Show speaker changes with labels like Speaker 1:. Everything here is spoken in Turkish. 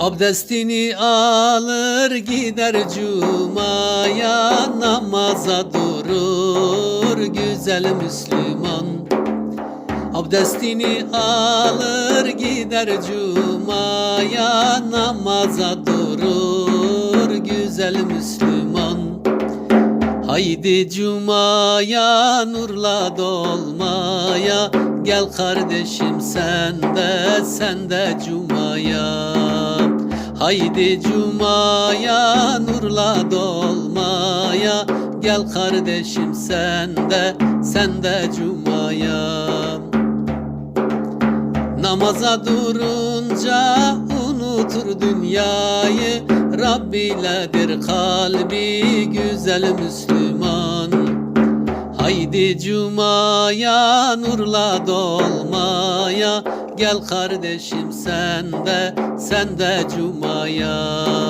Speaker 1: Abdestini alır gider cumaya namaza durur güzel Müslüman. Abdestini alır gider cumaya namaza durur güzel Müslüman. Haydi cumaya nurla dolmaya Gel kardeşim sen de sen de cumaya Haydi cumaya nurla dolmaya. Gel kardeşim sen de sen de cumaya. Namaza durunca unutur dünyayı. Rabbiyledir kalbi güzel Müslüman. Haydi cumaya nurla dolmaya Gel kardeşim sen de sen de cumaya